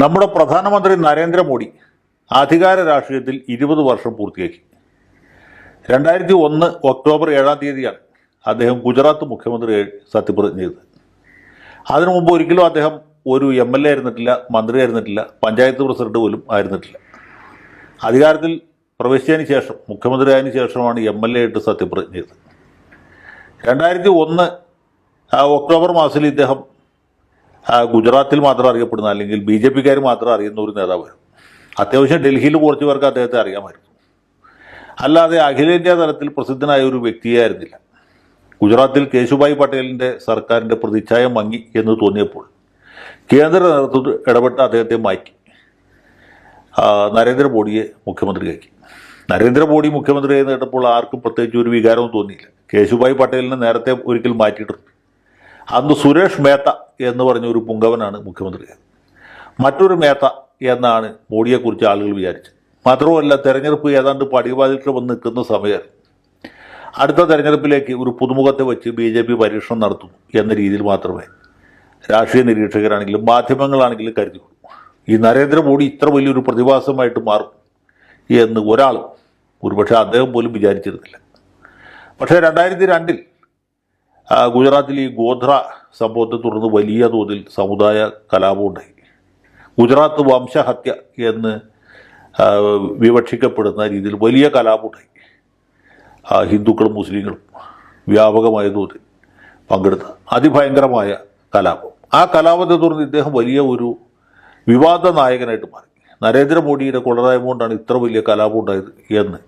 നമ്മുടെ പ്രധാനമന്ത്രി നരേന്ദ്രമോദി അധികാര രാഷ്ട്രീയത്തിൽ ഇരുപത് വർഷം പൂർത്തിയാക്കി. രണ്ടായിരത്തി ഒന്ന് ഒക്ടോബർ ഏഴാം തീയതിയാണ് അദ്ദേഹം ഗുജറാത്ത് മുഖ്യമന്ത്രി സത്യപ്രതിജ്ഞ ചെയ്തത്. അതിനു മുമ്പ് ഒരിക്കലും അദ്ദേഹം ഒരു എം എൽ എ ആയിരുന്നിട്ടില്ല മന്ത്രി ആയിരുന്നിട്ടില്ല പഞ്ചായത്ത് പ്രസിഡന്റ് പോലും ആയിരുന്നിട്ടില്ല. അധികാരത്തിൽ പ്രവേശിച്ചതിന് ശേഷം മുഖ്യമന്ത്രി ആയതിനു ശേഷമാണ് എം എൽ എ ആയിട്ട് സത്യപ്രതിജ്ഞ ചെയ്തത്. രണ്ടായിരത്തി ഒന്ന് ഒക്ടോബർ മാസത്തിൽ ഇദ്ദേഹം ഗുജറാത്തിൽ മാത്രം അറിയപ്പെടുന്ന അല്ലെങ്കിൽ ബി ജെ പിക്കാർ മാത്രം അറിയുന്ന ഒരു നേതാവായിരുന്നു അത്യാവശ്യം ഡൽഹിയിൽ കുറച്ച് പേർക്ക് അദ്ദേഹത്തെ അറിയാമായിരുന്നു. അല്ലാതെ അഖിലേന്ത്യാ തലത്തിൽ പ്രസിദ്ധനായ ഒരു വ്യക്തിയായിരുന്നില്ല ഗുജറാത്തിൽ കേശുഭായ് പട്ടേലിന്റെ സർക്കാരിന്റെ പ്രതിച്ഛായ മങ്ങി എന്ന് തോന്നിയപ്പോൾ കേന്ദ്ര നേതൃത്വത്തിൽ ഇടപെട്ട് അദ്ദേഹത്തെ മാറ്റി. നരേന്ദ്രമോദിയെ മുഖ്യമന്ത്രിയാക്കി. നരേന്ദ്രമോദി മുഖ്യമന്ത്രിയായി നേട്ടപ്പോൾ ആർക്കും പ്രത്യേകിച്ച് ഒരു വികാരവും തോന്നിയില്ല. കേശുഭായ് പട്ടേലിനെ നേരത്തെ ഒരിക്കൽ മാറ്റിയിട്ടുണ്ട്. അന്ന് സുരേഷ് മേത്ത എന്ന് പറഞ്ഞ ഒരു പുങ്കവനാണ് മുഖ്യമന്ത്രി. മറ്റൊരു മേത്ത എന്നാണ് മോഡിയെക്കുറിച്ച് ആളുകൾ വിചാരിച്ചത്. മാത്രമല്ല തെരഞ്ഞെടുപ്പ് ഏതാണ്ട് പടിവാതിൽക്ക് വന്ന് നിൽക്കുന്ന സമയം അടുത്ത തെരഞ്ഞെടുപ്പിലേക്ക് ഒരു പുതുമുഖത്തെ വെച്ച് ബി ജെ പി പരീക്ഷണം നടത്തും എന്ന രീതിയിൽ മാത്രമേ രാഷ്ട്രീയ നിരീക്ഷകരാണെങ്കിലും മാധ്യമങ്ങളാണെങ്കിലും കരുതിയുള്ളൂ ഈ നരേന്ദ്രമോദി ഇത്ര വലിയൊരു പ്രതിഭാസമായിട്ട് മാറും എന്ന് ഒരാളും ഒരുപക്ഷെ അദ്ദേഹം പോലും വിചാരിച്ചിരുന്നില്ല. പക്ഷേ രണ്ടായിരത്തി രണ്ടിൽ ഗുജറാത്തിൽ ഈ ഗോധ്ര സംഭവത്തെ തുടർന്ന് വലിയ തോതിൽ സമുദായ കലാപം ഉണ്ടായി. ഗുജറാത്ത് വംശഹത്യ എന്ന് വിവക്ഷിക്കപ്പെടുന്ന രീതിയിൽ വലിയ കലാപം ഉണ്ടായി. ഹിന്ദുക്കളും മുസ്ലിങ്ങളും വ്യാപകമായ തോതിൽ പങ്കെടുത്ത അതിഭയങ്കരമായ കലാപം. ആ കലാപത്തെ തുടർന്ന് ഇദ്ദേഹം വലിയ ഒരു വിവാദ നായകനായിട്ട് മാറി. നരേന്ദ്രമോദിയുടെ കൊള്ളരായ്മ കൊണ്ടാണ് ഇത്ര വലിയ കലാപം ഉണ്ടായത് എന്ന്.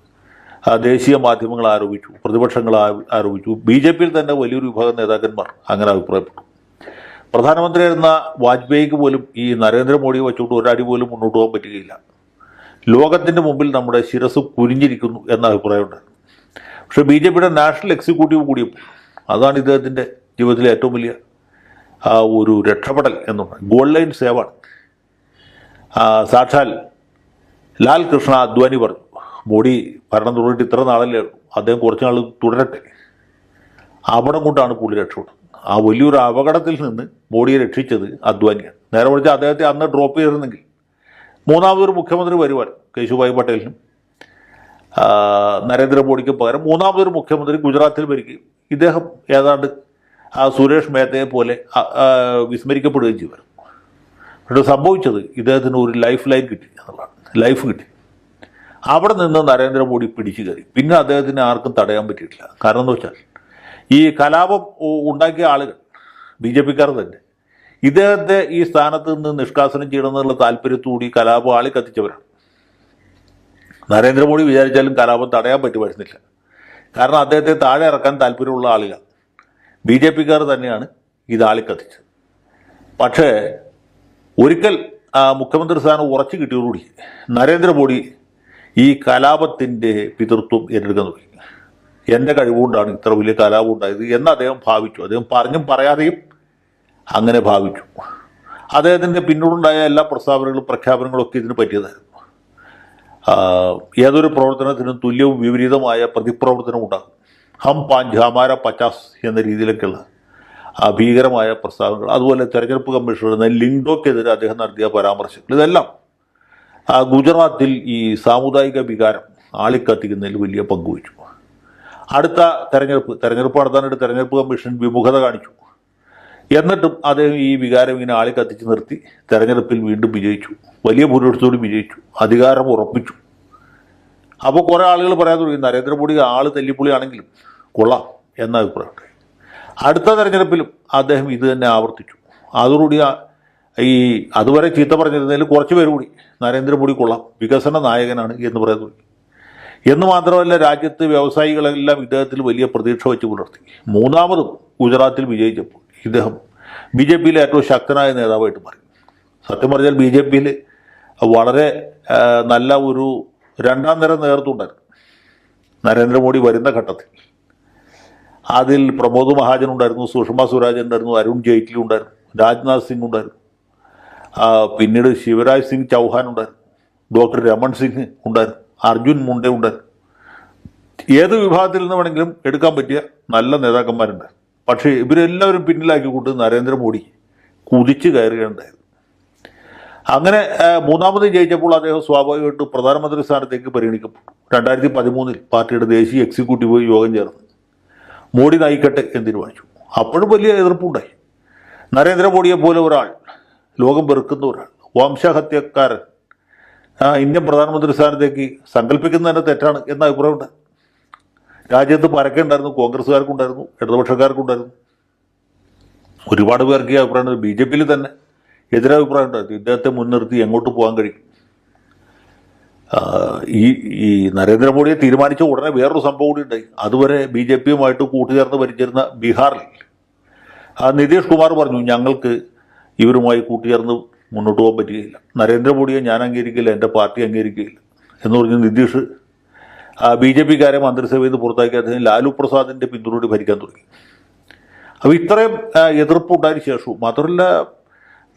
ദേശീയ മാധ്യമങ്ങൾ ആരോപിച്ചു പ്രതിപക്ഷങ്ങൾ ആരോപിച്ചു. ബി ജെ പിയിൽ തന്നെ വലിയൊരു വിഭാഗം നേതാക്കന്മാർ അങ്ങനെ അഭിപ്രായപ്പെട്ടു. പ്രധാനമന്ത്രിയായിരുന്ന വാജ്പേയിക്ക് പോലും ഈ നരേന്ദ്രമോദിയെ വെച്ചുകൊണ്ട് ഒരടി പോലും മുന്നോട്ട് പോകാൻ പറ്റുകയില്ല. ലോകത്തിന്റെ മുമ്പിൽ നമ്മുടെ ശിരസ് കുരിഞ്ഞിരിക്കുന്നു എന്ന അഭിപ്രായമുണ്ടായിരുന്നു പക്ഷേ ബി ജെ പിയുടെ നാഷണൽ എക്സിക്യൂട്ടീവ് കൂടിയപ്പോൾ അതാണ് ഇദ്ദേഹത്തിന്റെ ജീവിതത്തിലെ ഏറ്റവും വലിയ ഒരു രക്ഷപ്പെടൽ എന്ന് പറയുന്നത് ഗോൾഡ് ലൈൻ സേവാണ്. സാക്ഷാൽ ലാൽ കൃഷ്ണ അദ്വാനി പറഞ്ഞു മോഡി ഭരണം തുടങ്ങിയിട്ട് ഇത്ര നാളല്ലേ അദ്ദേഹം കുറച്ച് നാൾ തുടരട്ടെ? അവിടം കൊണ്ടാണ് പുള്ളി രക്ഷപ്പെടുന്നത് ആ വലിയൊരു അപകടത്തിൽ നിന്ന് മോഡിയെ രക്ഷിച്ചത് അദ്വാനിയാണ്. നേരെ മറിച്ച് അദ്ദേഹത്തെ അന്ന് ഡ്രോപ്പ് ചെയ്തിരുന്നെങ്കിൽ മൂന്നാമതൊരു മുഖ്യമന്ത്രി വരുവാൻ കേശുഭായ് പട്ടേലിനും നരേന്ദ്ര നരേന്ദ്രമോദിക്ക് പകരം മൂന്നാമതൊരു മുഖ്യമന്ത്രി ഗുജറാത്തിൽ വരികയും ഇദ്ദേഹം ഏതാണ്ട് ആ സുരേഷ് മേത്തയെ പോലെ വിസ്മരിക്കപ്പെടുകയും ചെയ്യും പക്ഷേ സംഭവിച്ചത് ഇദ്ദേഹത്തിന് ഒരു ലൈഫ് ലൈൻ കിട്ടി എന്നുള്ളതാണ്. ലൈഫ് കിട്ടി. അവിടെ നിന്ന് നരേന്ദ്രമോദി പിടിച്ചു കയറി. പിന്നെ അദ്ദേഹത്തിന് ആർക്കും തടയാൻ പറ്റിയിട്ടില്ല. കാരണം എന്ന് വെച്ചാൽ ഈ കലാപം ഉണ്ടാക്കിയ ആളുകൾ ബി ജെ പിക്കാർ തന്നെ ഇദ്ദേഹത്തെ ഈ സ്ഥാനത്ത് നിന്ന് നിഷ്കാസനം ചെയ്യണമെന്നുള്ള താല്പര്യത്തോടി കലാപം ആളി കത്തിച്ചവരാണ്. നരേന്ദ്രമോദി വിചാരിച്ചാലും കലാപം തടയാൻ പറ്റുമായിരുന്നില്ല. കാരണം അദ്ദേഹത്തെ താഴെ ഇറക്കാൻ താല്പര്യമുള്ള ആളുകൾ ബി ജെ പിക്കാർ തന്നെയാണ് ഇത് ആളിക്കത്തിച്ചത് പക്ഷേ ഒരിക്കൽ മുഖ്യമന്ത്രി സ്ഥാനം ഉറച്ചു കിട്ടിയോടുകൂടി നരേന്ദ്രമോദി ഈ കലാപത്തിന്റെ പിതൃത്വം ഏറ്റെടുക്കാൻ തുടങ്ങി എന്റെ കഴിവുകൊണ്ടാണ് ഇത്ര വലിയ കലാപം ഉണ്ടായത് എന്ന് അദ്ദേഹം ഭാവിച്ചു. അദ്ദേഹം പറഞ്ഞും പറയാതെയും അങ്ങനെ ഭാവിച്ചു. അദ്ദേഹത്തിന്റെ പിന്നീടുണ്ടായ എല്ലാ പ്രസ്താവനകളും പ്രഖ്യാപനങ്ങളും ഒക്കെ ഇതിന് പറ്റിയതായിരുന്നു. ഏതൊരു പ്രവർത്തനത്തിനും തുല്യവും വിപരീതമായ പ്രതിപ്രവർത്തനം ഉണ്ടാകും. ഹം പാഞ്ച് ഹമാര പച്ചാസ് എന്ന രീതിയിലൊക്കെയുള്ള ഭീകരമായ പ്രസ്താവനകൾ. അതുപോലെ തെരഞ്ഞെടുപ്പ് കമ്മീഷണർ ലിങ്ഡോക്കെതിരെ അദ്ദേഹം നടത്തിയ പരാമർശങ്ങൾ. ഇതെല്ലാം ഗുജറാത്തിൽ ഈ സാമുദായിക വികാരം ആളിക്കത്തിക്കുന്നതിൽ വലിയ പങ്കുവച്ചു അടുത്ത തെരഞ്ഞെടുപ്പ് തെരഞ്ഞെടുപ്പ് നടത്താനായിട്ട് തെരഞ്ഞെടുപ്പ് കമ്മീഷൻ വിമുഖത കാണിച്ചു. എന്നിട്ടും അദ്ദേഹം ഈ വികാരം ഇങ്ങനെ ആളിക്കത്തിച്ച് നിർത്തി തെരഞ്ഞെടുപ്പിൽ വീണ്ടും വിജയിച്ചു. വലിയ ഭൂരിപക്ഷത്തോട് വിജയിച്ചു. അധികാരം ഉറപ്പിച്ചു. അപ്പോൾ കുറേ ആളുകൾ പറയാൻ തുടങ്ങി നരേന്ദ്രമോദി ആൾ തല്ലിപ്പൊളിയാണെങ്കിലും കൊള്ളാം എന്ന അഭിപ്രായമുണ്ട് അടുത്ത തെരഞ്ഞെടുപ്പിലും അദ്ദേഹം ഇത് തന്നെ ആവർത്തിച്ചു. അതോടുകൂടി ഈ അതുവരെ ചീത്ത പറഞ്ഞിരുന്നതിൽ കുറച്ച് പേര് കൂടി. നരേന്ദ്രമോദി കൊള്ളാം. വികസന നായകനാണ് എന്ന് തുടങ്ങി എന്ന് മാത്രമല്ല രാജ്യത്ത് വ്യവസായികളെല്ലാം ഇദ്ദേഹത്തിൽ വലിയ പ്രതീക്ഷ വെച്ച് പുലർത്തി. മൂന്നാമതും ഗുജറാത്തിൽ വിജയിച്ചപ്പോൾ ഇദ്ദേഹം ബി ജെ പിയിലെ ഏറ്റവും ശക്തനായ നേതാവായിട്ട് മാറി. സത്യം പറഞ്ഞാൽ ബി ജെ പിയിൽ വളരെ നല്ല ഒരു രണ്ടാം നിര നേതൃത്വം ഉണ്ടായിരുന്നു നരേന്ദ്രമോദി വരുന്ന ഘട്ടത്തിൽ. അതിൽ പ്രമോദ് മഹാജൻ ഉണ്ടായിരുന്നു സുഷമ സ്വരാജ് ഉണ്ടായിരുന്നു അരുൺ ജെയ്റ്റ്ലി ഉണ്ടായിരുന്നു രാജ്നാഥ് സിംഗ് ഉണ്ടായിരുന്നു. പിന്നീട് ശിവരാജ് സിംഗ് ചൗഹാൻ ഉണ്ടായിരുന്നു. ഡോക്ടർ രമൺ സിംഗ് ഉണ്ടായിരുന്നു. അർജുൻ മുണ്ടെ ഉണ്ടായിരുന്നു. ഏത് വിഭാഗത്തിൽ നിന്ന് വേണമെങ്കിലും എടുക്കാൻ പറ്റിയ നല്ല നേതാക്കന്മാരുണ്ട്. പക്ഷേ ഇവരെല്ലാവരും പിന്നിലാക്കി കൊണ്ട് നരേന്ദ്രമോദി. കുതിച്ചു കയറുകയുണ്ടായത് അങ്ങനെ മൂന്നാമത് ജയിച്ചപ്പോൾ അദ്ദേഹം സ്വാഭാവികമായിട്ടും പ്രധാനമന്ത്രി സ്ഥാനത്തേക്ക് പരിഗണിക്കപ്പെട്ടു. രണ്ടായിരത്തി പതിമൂന്നിൽ പാർട്ടിയുടെ ദേശീയ എക്സിക്യൂട്ടീവ് യോഗം ചേർന്നു. മോഡി നയിക്കട്ടെ എന്ന് തീരുമാനിച്ചു. അപ്പോഴും വലിയ എതിർപ്പുണ്ടായി. നരേന്ദ്രമോദിയെ പോലെ ഒരാൾ ലോകം വെറുക്കുന്ന ഒരാൾ വംശഹത്യക്കാരൻ ഇന്ത്യൻ പ്രധാനമന്ത്രി സ്ഥാനത്തേക്ക് സങ്കല്പിക്കുന്നത് തന്നെ തെറ്റാണ് എന്ന അഭിപ്രായമുണ്ട്. രാജ്യത്ത് പരക്കുണ്ടായിരുന്നു കോൺഗ്രസ്സുകാർക്കുണ്ടായിരുന്നു ഇടതുപക്ഷക്കാർക്കുണ്ടായിരുന്നു. ഒരുപാട് പേർക്ക് ഈ അഭിപ്രായം ബി ജെ പിയിൽ തന്നെ എതിരഭിപ്രായം ഉണ്ടായിരുന്നു ഇദ്ദേഹത്തെ മുൻനിർത്തി എങ്ങോട്ട് പോകാൻ കഴിയും? ഈ ഈ നരേന്ദ്രമോദിയെ തീരുമാനിച്ച ഉടനെ വേറൊരു സംഭവം കൂടി ഉണ്ടായി. അതുവരെ ബി ജെ പിയുമായിട്ട് കൂട്ടുചേർന്ന് ഭരിച്ചിരുന്ന ബീഹാറിൽ. നിതീഷ് കുമാർ പറഞ്ഞു ഞങ്ങൾക്ക് ഇവരുമായി കൂട്ടുചേർന്ന് മുന്നോട്ട് പോകാൻ പറ്റുകയില്ല. നരേന്ദ്രമോദിയെ ഞാൻ അംഗീകരിക്കില്ല എന്റെ പാർട്ടി അംഗീകരിക്കുകയില്ല എന്ന് പറഞ്ഞ് നിതീഷ് ബി ജെ പിക്കാരെ മന്ത്രിസഭയിൽ നിന്ന് പുറത്താക്കി അദ്ദേഹം ലാലു പ്രസാദിന്റെ പിന്തുണയോട് ഭരിക്കാൻ തുടങ്ങി. അപ്പോൾ ഇത്രയും എതിർപ്പ് എതിർപ്പുണ്ടായതിനു ശേഷവും മാത്രമല്ല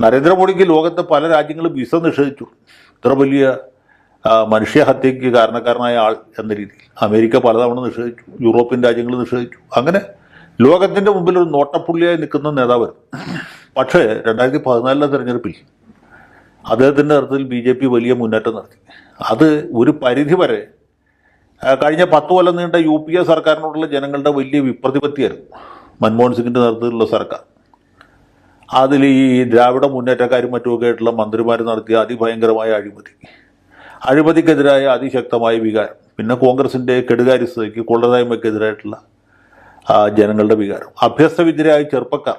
നരേന്ദ്രമോദിക്ക് ലോകത്തെ പല രാജ്യങ്ങളും വിസ നിഷേധിച്ചു. ഇത്ര വലിയ മനുഷ്യഹത്യയ്ക്ക് കാരണക്കാരനായ ആൾ എന്ന രീതിയിൽ. അമേരിക്ക പലതവണ നിഷേധിച്ചു യൂറോപ്യൻ രാജ്യങ്ങൾ നിഷേധിച്ചു. അങ്ങനെ ലോകത്തിന്റെ മുമ്പിൽ ഒരു നോട്ടപ്പുള്ളിയായി നിൽക്കുന്ന നേതാവായിരുന്നു പക്ഷേ രണ്ടായിരത്തി പതിനാലിലെ തെരഞ്ഞെടുപ്പിൽ അദ്ദേഹത്തിന്റെ നേതൃത്വത്തിൽ ബി ജെ പി വലിയ മുന്നേറ്റം നടത്തി. അത് ഒരു പരിധി വരെ കഴിഞ്ഞ പത്ത് കൊല്ലം നീണ്ട യു പി എ സർക്കാരിനോടുള്ള ജനങ്ങളുടെ വലിയ വിപ്രതിപത്തിയായിരുന്നു മൻമോഹൻ സിംഗിന്റെ നേതൃത്വത്തിലുള്ള സർക്കാർ. അതിൽ ഈ ദ്രാവിഡ മുന്നേറ്റക്കാരും മറ്റുമൊക്കെ ആയിട്ടുള്ള മന്ത്രിമാർ നടത്തിയ അതിഭയങ്കരമായ അഴിമതി. അഴിമതിക്കെതിരായ അതിശക്തമായ വികാരം. പിന്നെ കോൺഗ്രസിന്റെ കെടുകാര്യസ്ഥതയ്ക്ക് കൊള്ളതായ്മയ്ക്കെതിരായിട്ടുള്ള ജനങ്ങളുടെ വികാരം. അഭ്യസ്തവിദ്യരായ ചെറുപ്പക്കാർ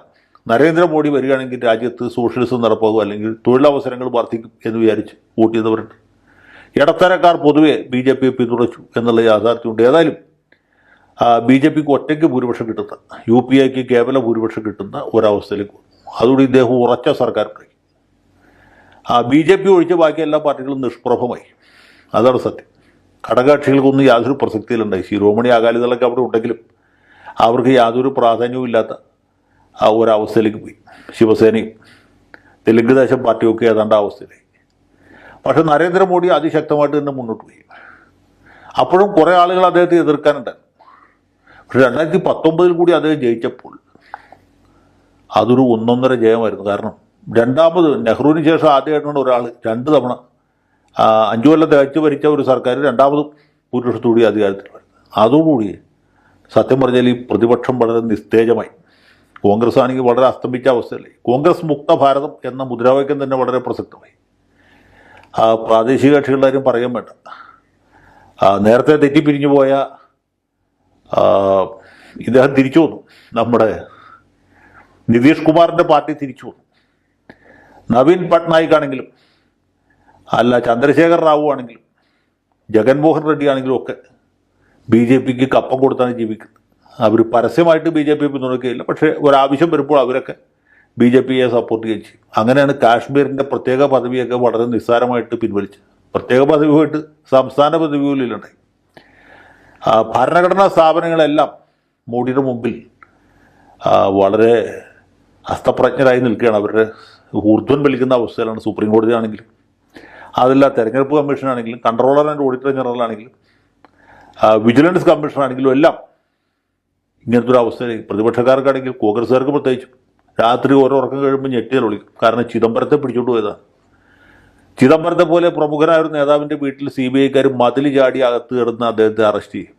നരേന്ദ്രമോദി വരികയാണെങ്കിൽ രാജ്യത്ത് സോഷ്യലിസം നടപ്പാകും അല്ലെങ്കിൽ തൊഴിലവസരങ്ങൾ വർദ്ധിക്കും എന്ന് വിചാരിച്ച് വോട്ട് ചെയ്തവരുണ്ട്. ഇടത്തരക്കാർ പൊതുവെ ബി ജെ പിയെ പിന്തുണച്ചു എന്നുള്ള യാഥാർത്ഥ്യമുണ്ട്. ഏതായാലും ബി ജെ പിക്ക് ഒറ്റയ്ക്ക് ഭൂരിപക്ഷം കിട്ടുന്ന യു പി എക്ക് കേവല ഭൂരിപക്ഷം കിട്ടുന്ന ഒരവസ്ഥയിലേക്ക് അതുകൂടി ഇദ്ദേഹം ഉറച്ച സർക്കാരുണ്ടായി. ആ ബി ജെ പി ഒഴിച്ച് ബാക്കി എല്ലാ പാർട്ടികളും നിഷ്പ്രഭമായി. അതാണ് സത്യം. ഘടകകക്ഷികൾക്കൊന്നും യാതൊരു പ്രസക്തിയിലുണ്ടായി. ശിരോമണി അകാലിദളൊക്കെ അവിടെ ഉണ്ടെങ്കിലും അവർക്ക് യാതൊരു പ്രാധാന്യവും ഇല്ലാത്ത ആ ഒരു അവസ്ഥയിലേക്ക് പോയി. ശിവസേനയും തെലുങ്ക് ദേശം പാർട്ടിയൊക്കെ ഏതാണ്ട് അവസ്ഥയിലായി. പക്ഷെ നരേന്ദ്രമോദി അതിശക്തമായിട്ട് തന്നെ മുന്നോട്ട് പോയി. അപ്പോഴും കുറേ ആളുകൾ അദ്ദേഹത്തെ എതിർക്കാനുണ്ടായിരുന്നു പക്ഷെ രണ്ടായിരത്തി പത്തൊമ്പതിൽ കൂടി അദ്ദേഹം ജയിച്ചപ്പോൾ അതൊരു ഒന്നൊന്നര ജയമായിരുന്നു. കാരണം രണ്ടാമത് നെഹ്റുവിന് ശേഷം ആദ്യമായിട്ടാണ് ഒരാൾ രണ്ട് തവണ അഞ്ചു കൊല്ലം തികച്ചു ഭരിച്ച ഒരു സർക്കാർ രണ്ടാമത് ഭൂരിപക്ഷത്തോടെ അധികാരത്തിൽ വരുന്നത്. അതോടുകൂടി സത്യം പറഞ്ഞാൽ ഈ പ്രതിപക്ഷം വളരെ നിസ്തേജമായി. കോൺഗ്രസ് ആണെങ്കിൽ വളരെ അസ്തമിച്ച അവസ്ഥയല്ലേ? കോൺഗ്രസ് മുക്ത ഭാരതം എന്ന മുദ്രാവാക്യം തന്നെ വളരെ പ്രസക്തമായി. ആ പ്രാദേശിക കക്ഷികളുടെ പറയാൻ വേണ്ട. നേരത്തെ തെറ്റിപ്പിരിഞ്ഞു പോയ ഇദ്ദേഹം തിരിച്ചു വന്നു. നമ്മുടെ നിതീഷ് കുമാറിന്റെ പാർട്ടി തിരിച്ചു വന്നു. നവീൻ പട്നായിക് ആണെങ്കിലും അല്ല ചന്ദ്രശേഖർ റാവു ആണെങ്കിലും ജഗൻമോഹൻ റെഡ്ഡി ആണെങ്കിലും ഒക്കെ ബി ജെ പിക്ക് കപ്പം കൊടുത്താണ് ജീവിക്കുന്നത്. അവർ പരസ്യമായിട്ട് ബി ജെ പി പിന്തുണയ്ക്കുകയില്ല പക്ഷേ ഒരാവശ്യം വരുമ്പോൾ അവരൊക്കെ ബി ജെ പിയെ സപ്പോർട്ട് ചെയ്യുകയും ചെയ്യും. അങ്ങനെയാണ് കാശ്മീരിന്റെ പ്രത്യേക പദവിയൊക്കെ വളരെ നിസ്സാരമായിട്ട് പിൻവലിച്ചത്. പ്രത്യേക പദവി പോയിട്ട് സംസ്ഥാന പദവി പോലും ആ, ഭരണഘടനാ സ്ഥാപനങ്ങളെല്ലാം മോഡിയുടെ മുമ്പിൽ വളരെ ഹസ്തപ്രജ്ഞരായി നിൽക്കുകയാണ്. അവരുടെ ഊർധ്വം വലിക്കുന്ന അവസ്ഥയിലാണ് സുപ്രീം കോടതി ആണെങ്കിലും അതല്ല തെരഞ്ഞെടുപ്പ് കമ്മീഷൻ ആണെങ്കിലും കൺട്രോളർ ആൻഡ് ഓഡിറ്റർ ജനറൽ ആണെങ്കിലും വിജിലൻസ് കമ്മീഷൻ ആണെങ്കിലും എല്ലാം ഇങ്ങനത്തെ ഒരു അവസ്ഥയിൽ പ്രതിപക്ഷക്കാർക്കാണെങ്കിൽ കോൺഗ്രസ്സുകാർക്ക് പ്രത്യേകിച്ചും. രാത്രി ഓരോ ഉറക്കം കഴിയുമ്പോൾ ഞെട്ടിയാൽ വിളിക്കും കാരണം ചിദംബരത്തെ പിടിച്ചോണ്ട് പോയതാണ് ചിദംബരത്തെ പോലെ പ്രമുഖനായ ഒരു നേതാവിന്റെ വീട്ടിൽ സി ബി ഐക്കാർ മതിൽ ചാടി അകത്ത് കിടന്ന് അദ്ദേഹത്തെ അറസ്റ്റ് ചെയ്യും.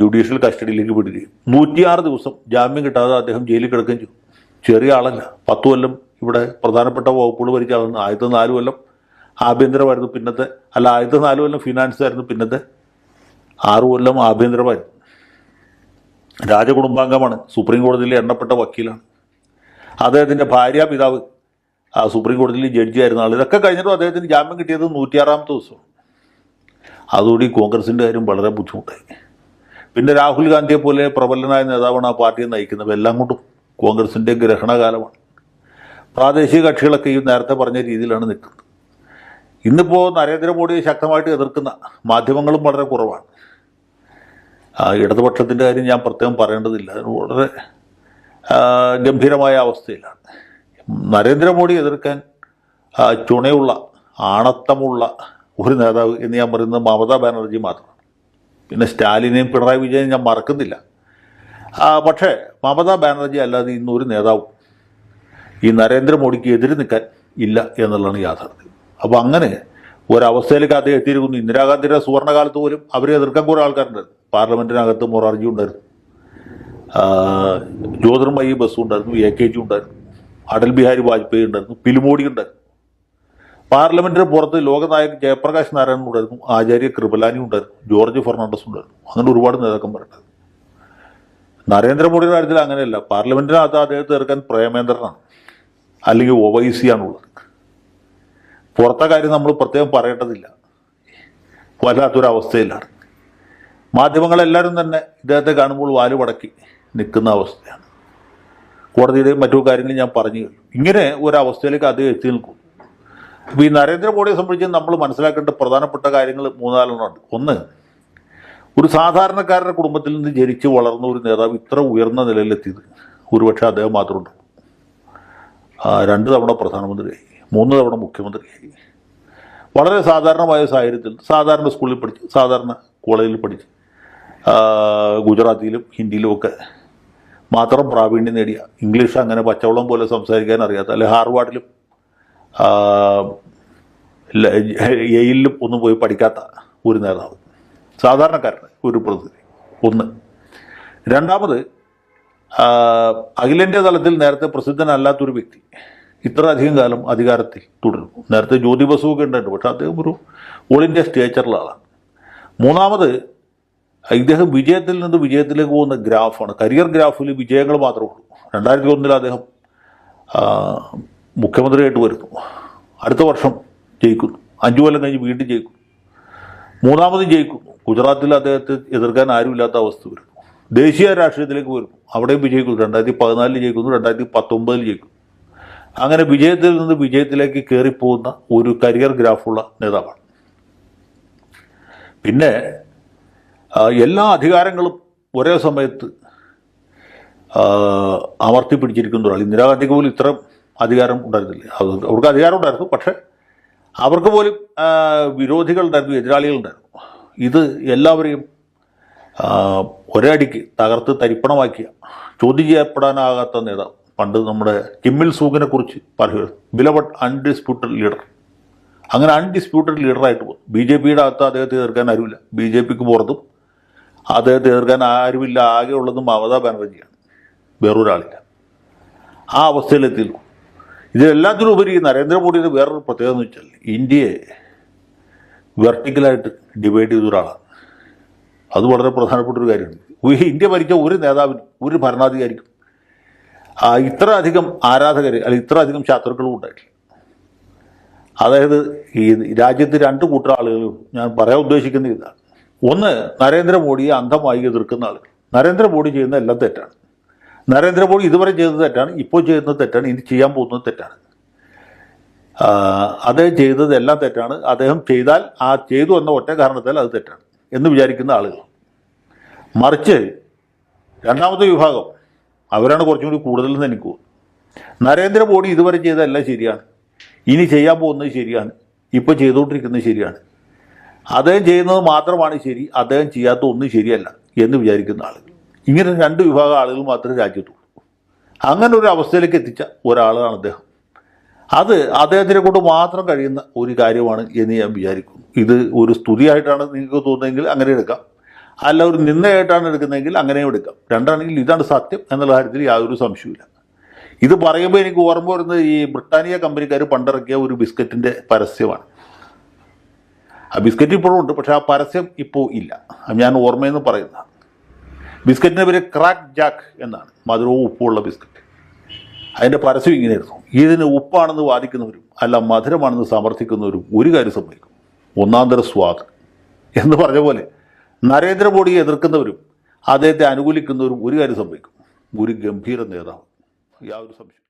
ജുഡീഷ്യൽ കസ്റ്റഡിയിലേക്ക് വിടുകയും. നൂറ്റിയാറ് ദിവസം ജാമ്യം കിട്ടാതെ അദ്ദേഹം ജയിലിൽ കിടക്കുകയും ചെയ്തു. ചെറിയ ആളല്ല. പത്ത് കൊല്ലം ഇവിടെ പ്രധാനപ്പെട്ട വകുപ്പുകൾ ഭരിച്ചാകുന്നു ആദ്യത്തെ നാല് കൊല്ലം ആഭ്യന്തരമായിരുന്നു പിന്നത്തെ. അല്ല ആദ്യത്തെ നാല് കൊല്ലം ഫിനാൻസ് ആയിരുന്നു പിന്നത്തെ. ആറ് കൊല്ലം ആഭ്യന്തരമായിരുന്നു. രാജകുടുംബാംഗമാണ്. സുപ്രീം കോടതിയിലെ എണ്ണപ്പെട്ട വക്കീലാണ്. അദ്ദേഹത്തിന്റെ ഭാര്യ പിതാവ് ആ സുപ്രീം കോടതിയിൽ ജഡ്ജിയായിരുന്ന ആൾ ഇതൊക്കെ കഴിഞ്ഞിട്ടും അദ്ദേഹത്തിന് ജാമ്യം കിട്ടിയത് നൂറ്റിയാറാമത്തെ ദിവസമാണ് അതുകൂടി കോൺഗ്രസിന്റെ കാര്യം വളരെ ബുദ്ധിമുട്ടായി. പിന്നെ രാഹുൽ ഗാന്ധിയെ പോലെ പ്രബലനായ നേതാവാണ് ആ പാർട്ടിയെ നയിക്കുന്നത്. എല്ലാം കൊണ്ടും കോൺഗ്രസിന്റെ ഗ്രഹണകാലമാണ്. പ്രാദേശിക കക്ഷികളൊക്കെ ഈ നേരത്തെ പറഞ്ഞ രീതിയിലാണ് നിൽക്കുന്നത്. ഇന്നിപ്പോൾ നരേന്ദ്രമോദിയെ ശക്തമായിട്ട് എതിർക്കുന്ന മാധ്യമങ്ങളും വളരെ കുറവാണ്. ഇടതുപക്ഷത്തിന്റെ കാര്യം ഞാൻ പ്രത്യേകം പറയേണ്ടതില്ല. അത് വളരെ ഗംഭീരമായ അവസ്ഥയിലാണ്. നരേന്ദ്രമോദി എതിർക്കാൻ ചുണയുള്ള ആണത്തമുള്ള ഒരു നേതാവ് എന്ന് ഞാൻ പറയുന്നത് മമതാ ബാനർജി മാത്രമാണ്. പിന്നെ സ്റ്റാലിനെയും പിണറായി വിജയനെയും ഞാൻ മറക്കുന്നില്ല. പക്ഷേ മമതാ ബാനർജി അല്ലാതെ ഇന്നൊരു നേതാവും ഈ നരേന്ദ്രമോദിക്ക് എതിര് നിൽക്കാൻ ഇല്ല എന്നുള്ളതാണ് യാഥാർത്ഥ്യം. അപ്പോൾ അങ്ങനെ ഒരവസ്ഥയിലേക്ക് അദ്ദേഹം എത്തിയിരിക്കുന്നു. ഇന്ദിരാഗാന്ധിയുടെ സുവർണകാലത്ത് പോലും അവരെ എതിർക്കാൻ കുറേ ആൾക്കാരുണ്ടായിരുന്നു പാർലമെന്റിനകത്ത് മൊറാർജി ഉണ്ടായിരുന്നു. ജ്യോതിർമയി ബസ് ഉണ്ടായിരുന്നു എ കെ ജി ഉണ്ടായിരുന്നു. അടൽ ബിഹാരി വാജ്പേയി ഉണ്ടായിരുന്നു പിലുമോടി ഉണ്ടായിരുന്നു. പാർലമെന്റിന് പുറത്ത് ലോകനായകൻ ജയപ്രകാശ് നാരായണൻ ഉണ്ടായിരുന്നു ആചാര്യ കൃപലാനി ഉണ്ടായിരുന്നു ജോർജ് ഫെർണാണ്ടസ് ഉണ്ടായിരുന്നു. അങ്ങനെ ഒരുപാട് നേതാക്കന്മാരുണ്ടായിരുന്നു നരേന്ദ്രമോദിയുടെ കാര്യത്തിൽ അങ്ങനെയല്ല. പാർലമെന്റിനകത്ത് അദ്ദേഹത്തെ ഇറക്കാൻ പ്രേമേന്ദ്രനാണ്. അല്ലെങ്കിൽ ഒവൈസിയാണുള്ളത്. പുറത്തെ കാര്യം നമ്മൾ പ്രത്യേകം പറയേണ്ടതില്ല. വല്ലാത്തൊരവസ്ഥയിലാണ്. മാധ്യമങ്ങളെല്ലാവരും തന്നെ ഇദ്ദേഹത്തെ കാണുമ്പോൾ വാൽ പടക്കി നിൽക്കുന്ന അവസ്ഥയാണ്. കോടതിയുടെയും മറ്റു കാര്യങ്ങളും ഞാൻ പറഞ്ഞു കഴിഞ്ഞു ഇങ്ങനെ ഒരവസ്ഥയിലേക്ക് അത് എത്തി നിൽക്കും. അപ്പോൾ ഈ നരേന്ദ്രമോദിയെ സംബന്ധിച്ച് നമ്മൾ മനസ്സിലാക്കേണ്ട പ്രധാനപ്പെട്ട കാര്യങ്ങൾ മൂന്നാലെണ്ണമുണ്ട്. ഒന്ന് ഒരു സാധാരണക്കാരുടെ കുടുംബത്തിൽ നിന്ന് ജനിച്ച് വളർന്ന ഒരു നേതാവ് ഇത്ര ഉയർന്ന നിലയിലെത്തിയത് ഒരുപക്ഷെ അദ്ദേഹം മാത്രമുണ്ട് രണ്ട് തവണ പ്രധാനമന്ത്രിയായി. മൂന്ന് തവണ മുഖ്യമന്ത്രിയായി. വളരെ സാധാരണമായ സാഹചര്യത്തിൽ സാധാരണ സ്കൂളിൽ പഠിച്ച് സാധാരണ കോളേജിൽ പഠിച്ച് ഗുജറാത്തിയിലും ഹിന്ദിയിലും ഒക്കെ മാത്രം പ്രാവീണ്യം നേടിയ ഇംഗ്ലീഷ് അങ്ങനെ പച്ചവെള്ളം പോലെ സംസാരിക്കാൻ അറിയാത്ത അല്ലെ ഹാർവാർഡിലും എയിലും ഒന്നും പോയി പഠിക്കാത്ത ഒരു നേതാവ്. സാധാരണക്കാരൻ ഒരു പ്രതിനിധി. ഒന്ന്. രണ്ടാമത് അഖിലേന്ത്യാ തലത്തിൽ നേരത്തെ പ്രസിദ്ധനല്ലാത്തൊരു വ്യക്തി. ഇത്ര അധികം കാലം അധികാരത്തിൽ തുടരും. നേരത്തെ ജ്യോതി ബസുവൊക്കെ ഉണ്ടായിരുന്നു. പക്ഷേ അദ്ദേഹം ഒരു ഓൾ ഇന്ത്യ സ്റ്റേച്ചറുള്ള ആളാണ്. മൂന്നാമത് ഇദ്ദേഹം വിജയത്തിൽ നിന്ന് വിജയത്തിലേക്ക് പോകുന്ന ഗ്രാഫാണ് കരിയർ ഗ്രാഫിൽ വിജയങ്ങൾ മാത്രമേ ഉള്ളൂ. രണ്ടായിരത്തി ഒന്നിൽ അദ്ദേഹം മുഖ്യമന്ത്രിയായിട്ട് വരുന്നു. അടുത്ത വർഷം ജയിക്കുന്നു. അഞ്ചു കൊല്ലം കഴിഞ്ഞ് വീണ്ടും ജയിക്കുന്നു. മൂന്നാമത് ജയിക്കുന്നു. ഗുജറാത്തിൽ അദ്ദേഹത്തെ എതിർക്കാൻ ആരുമില്ലാത്ത അവസ്ഥ വരുന്നു. ദേശീയ രാഷ്ട്രീയത്തിലേക്ക് വരുന്നു. അവിടെയും വിജയിക്കുന്നു. രണ്ടായിരത്തി പതിനാലിൽ ജയിക്കുന്നു. രണ്ടായിരത്തി പത്തൊമ്പതിൽ ജയിക്കുന്നു. അങ്ങനെ വിജയത്തിൽ നിന്ന് വിജയത്തിലേക്ക് കയറിപ്പോകുന്ന ഒരു കരിയർ ഗ്രാഫുള്ള നേതാവാണ്. പിന്നെ എല്ലാ അധികാരങ്ങളും ഒരേ സമയത്ത് അമർത്തിപ്പിടിച്ചിരിക്കുന്ന അമർത്തി പിടിച്ചിരിക്കുന്ന ഒരാൾ ഇന്ദിരാഗാന്ധിക്ക് പോലും ഇത്രയും അധികാരം ഉണ്ടായിരുന്നില്ല. അവർക്ക് അധികാരം ഉണ്ടായിരുന്നു. പക്ഷേ അവർക്ക് പോലും വിരോധികൾ ഉണ്ടായിരുന്നു വിരോധികളുണ്ടായിരുന്നു എതിരാളികളുണ്ടായിരുന്നു ഇത് എല്ലാവരെയും ഒരേ അടിക്ക് തകർത്ത് തരിപ്പണമാക്കിയ ചോദ്യം ചെയ്യപ്പെടാനാകാത്ത നേതാവ്. പണ്ട് നമ്മുടെ കിമ്മിൽ സൂഗിനെ കുറിച്ച് പറയുമായിരുന്നു ബിലവട്ട് അൺഡിസ്പ്യൂട്ടഡ് ലീഡർ അങ്ങനെ അൺഡിസ്പ്യൂട്ടഡ് ലീഡറായിട്ട് പോകും ബി ജെ പിയുടെ അകത്ത് അദ്ദേഹത്തെ എതിർക്കാൻ ആരുമില്ല. ബി ജെ പിക്ക് പുറത്തും അദ്ദേഹത്തെ എതിർക്കാൻ ആരുമില്ല. ആകെ ഉള്ളത് മമതാ ബാനർജിയാണ്. വേറൊരാളില്ല. ആ അവസ്ഥയിലെത്തി ഇതിലെല്ലാത്തിനും ഉപരി നരേന്ദ്രമോദിയുടെ വേറൊരു പ്രത്യേകത എന്ന് വെച്ചാൽ ഇന്ത്യയെ വെർട്ടിക്കലായിട്ട് ഡിവൈഡ് ചെയ്ത ഒരാളാണ്. അത് വളരെ പ്രധാനപ്പെട്ട ഒരു കാര്യമാണ് ഇന്ത്യ ഭരിച്ച ഒരു നേതാവിനും ഒരു ഭരണാധികാരിക്കും ഇത്ര അധികം ആരാധകർ അല്ലെങ്കിൽ ഇത്ര അധികം ശത്രുക്കളും ഉണ്ടായിട്ടില്ല. അതായത് ഈ രാജ്യത്ത് രണ്ട് കൂട്ടം ആളുകളും ഞാൻ പറയാൻ ഉദ്ദേശിക്കുന്ന ഇതാണ്. ഒന്ന് നരേന്ദ്രമോദിയെ അന്ധമായി എതിർക്കുന്ന ആളുകൾ. നരേന്ദ്രമോദി ചെയ്യുന്ന എല്ലാം തെറ്റാണ്. നരേന്ദ്രമോദി ഇതുവരെ ചെയ്തത് തെറ്റാണ് ഇപ്പോൾ ചെയ്യുന്നത് തെറ്റാണ് ഇനി ചെയ്യാൻ പോകുന്നത് തെറ്റാണ്. അദ്ദേഹം ചെയ്തത് എല്ലാം തെറ്റാണ്. അദ്ദേഹം ചെയ്താൽ ആ ചെയ്തു എന്ന ഒറ്റ കാരണത്താൽ അത് തെറ്റാണ് എന്ന് വിചാരിക്കുന്ന ആളുകൾ. മറിച്ച് രണ്ടാമത്തെ വിഭാഗം അവരാണ് കുറച്ചും കൂടി കൂടുതലെന്ന് എനിക്ക് നരേന്ദ്രമോദി ഇതുവരെ ചെയ്തതല്ല ശരിയാണ്. ഇനി ചെയ്യാൻ പോകുന്നത് ശരിയാണ്. ഇപ്പോൾ ചെയ്തുകൊണ്ടിരിക്കുന്നത് ശരിയാണ്. അദ്ദേഹം ചെയ്യുന്നത് മാത്രമാണ് ശരി അദ്ദേഹം ചെയ്യാത്ത ഒന്നും ശരിയല്ല എന്ന് വിചാരിക്കുന്ന ആളുകൾ ഇങ്ങനെ രണ്ട് വിഭാഗം ആളുകൾ മാത്രമേ രാജ്യത്തുള്ളൂ. അങ്ങനെ ഒരു അവസ്ഥയിലേക്ക് എത്തിച്ച ഒരാളാണ് അദ്ദേഹം. അത് അദ്ദേഹത്തിനെ കൊണ്ട് മാത്രം കഴിയുന്ന ഒരു കാര്യമാണ് എന്ന് ഞാൻ വിചാരിക്കുന്നു. ഇത് ഒരു സ്തുതിയായിട്ടാണ് നിങ്ങൾക്ക് തോന്നുന്നതെങ്കിൽ അങ്ങനെ എടുക്കാം. അല്ല ഒരു നിന്നയായിട്ടാണ് എടുക്കുന്നതെങ്കിൽ അങ്ങനെയും എടുക്കാം. രണ്ടാണെങ്കിൽ ഇതാണ് സത്യം എന്നുള്ള കാര്യത്തിൽ യാതൊരു സംശയമില്ല ഇത് പറയുമ്പോൾ എനിക്ക് ഓർമ്മ വരുന്നത് ഈ ബ്രിട്ടാനിയ കമ്പനിക്കാർ പണ്ടിറക്കിയ ഒരു ബിസ്ക്കറ്റിന്റെ പരസ്യമാണ്. ആ ബിസ്ക്കറ്റ് ഇപ്പോഴും ഉണ്ട് പക്ഷേ ആ പരസ്യം ഇപ്പോൾ ഇല്ല. ഞാൻ ഓർമ്മയെന്ന് പറയുന്ന. ബിസ്ക്കറ്റിന്റെ പേര് ക്രാക്ക് ജാക്ക് എന്നാണ്. മധുരവും ഉപ്പുമുള്ള ബിസ്ക്കറ്റ്. അതിന്റെ പരസ്യം ഇങ്ങനെയായിരുന്നു. ഇതിന് ഉപ്പാണെന്ന് വാദിക്കുന്നവരും അല്ല മധുരമാണെന്ന് സമർത്ഥിക്കുന്നവരും ഒരു കാര്യം സംഭവിക്കും ഒന്നാന്തര സ്വാദ് എന്ന് പറഞ്ഞ പോലെ നരേന്ദ്രമോദിയെ എതിർക്കുന്നവരും അദ്ദേഹത്തെ അനുകൂലിക്കുന്നവരും ഒരു കാര്യം സംഭവിക്കും. ഒരു ഗംഭീര നേതാവ്. യാതൊരു സംശയം